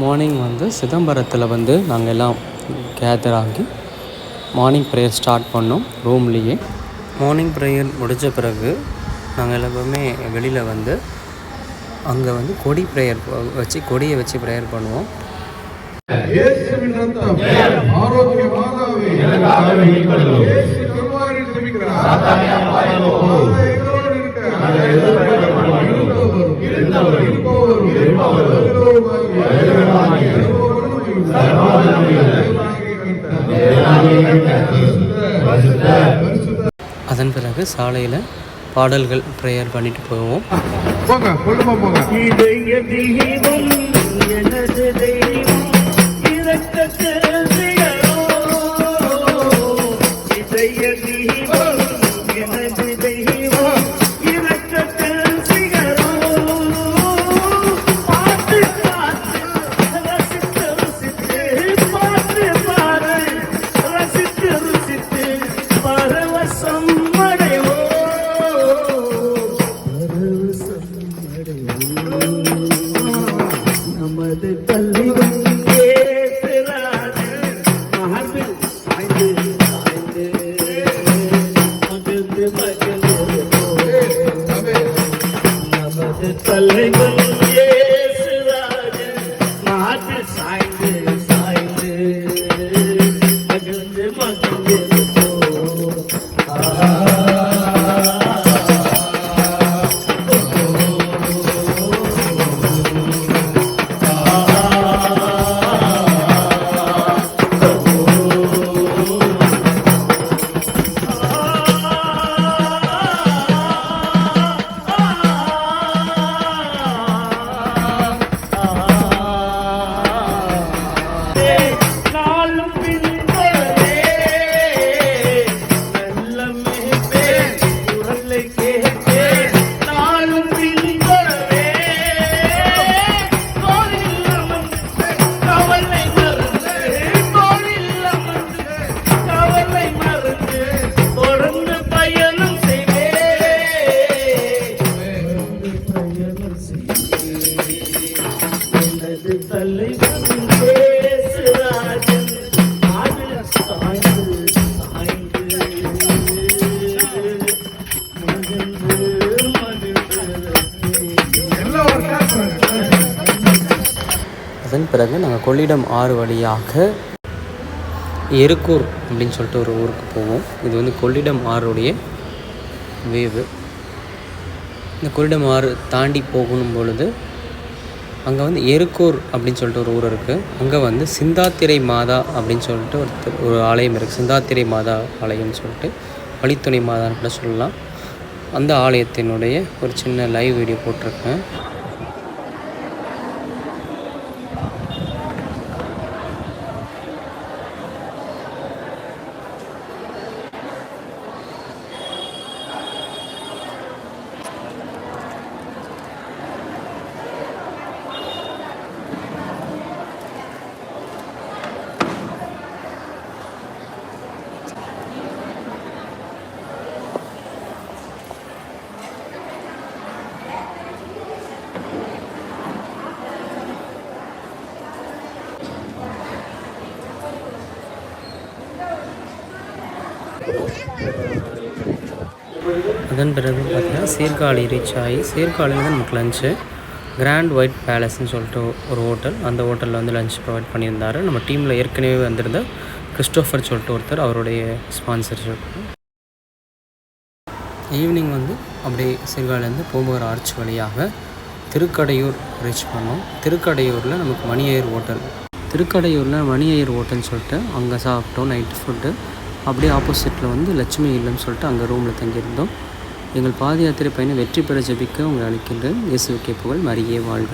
Morning வந்து சிதம்பரத்தில் வந்து நாங்கள் எல்லாம் கேதர் ஆகி மார்னிங் ப்ரேயர் ஸ்டார்ட் பண்ணோம் ரூம்லேயே மார்னிங் ப்ரேயர் முடித்த பிறகு நாங்கள் எல்லாருமே வெளியில் வந்து அங்கே வந்து கொடி ப்ரேயர் வச்சு கொடியை வச்சு ப்ரேயர் பண்ணுவோம். ஆரோக்கியமாகவே அதன் பிறகு சாலையில் பாடல்கள் ப்ரேயர் பண்ணிட்டு போவோம். போங்க தலைவன் அதன் பிறகு நாங்கள் கொள்ளிடம் ஆறு வழியாக எருக்கூர் அப்படின்னு சொல்லிட்டு ஒரு ஊருக்கு போவோம். இது வந்து கொள்ளிடம் ஆறுடைய வேவு. இந்த கொள்ளிடம் ஆறு தாண்டி போகணும் பொழுது அங்கே வந்து எருக்கூர் அப்படின்னு சொல்லிட்டு ஒரு ஊர் இருக்குது அங்கே வந்து சிந்தாத்திரை மாதா அப்படின்னு சொல்லிட்டு ஒரு ஒரு ஆலயம் இருக்குது சிந்தாத்திரை மாதா ஆலயம்னு சொல்லிட்டு வழித்துணை மாதான்னு கூட சொல்லலாம். அந்த ஆலயத்தினுடைய ஒரு சின்ன லைவ் வீடியோ போட்டிருக்கேன். அதன் பிறகு பார்த்தீங்கன்னா சீர்காழி ரீச் ஆகி சீர்காழியில் தான் நமக்கு லஞ்சு கிராண்ட் ஒயிட் பேலஸ்ன்னு சொல்லிட்டு ஒரு ஹோட்டல் அந்த ஹோட்டலில் வந்து லஞ்ச் ப்ரொவைட் பண்ணியிருந்தாரு. நம்ம டீமில் ஏற்கனவே வந்திருந்த கிறிஸ்டோஃபர் சொல்லிட்டு ஒருத்தர் அவருடைய ஸ்பான்சர்ஷிப் ஈவினிங் வந்து அப்படியே சீர்காழிலேருந்து போகிற ஆர்ச் வழியாக திருக்கடையூர் ரீச் பண்ணோம். திருக்கடையூரில் நமக்கு மணியையர் ஹோட்டல் திருக்கடையூரில் மணியையர் ஹோட்டல்னு சொல்லிட்டு அங்கே சாப்பிட்டோம் நைட்டு ஃபுட்டு அப்படியே ஆப்போசிட்டில் வந்து லட்சுமி இல்லைன்னு சொல்லிட்டு அங்கே ரூமில் தங்கியிருந்தோம். எங்கள் பாத யாத்திரை பயணம் வெற்றி பெற ஜபிக்க உங்களை அழைக்கின்றேன். இயேசுவுக்கே புகழ். மரியே வாழ்க.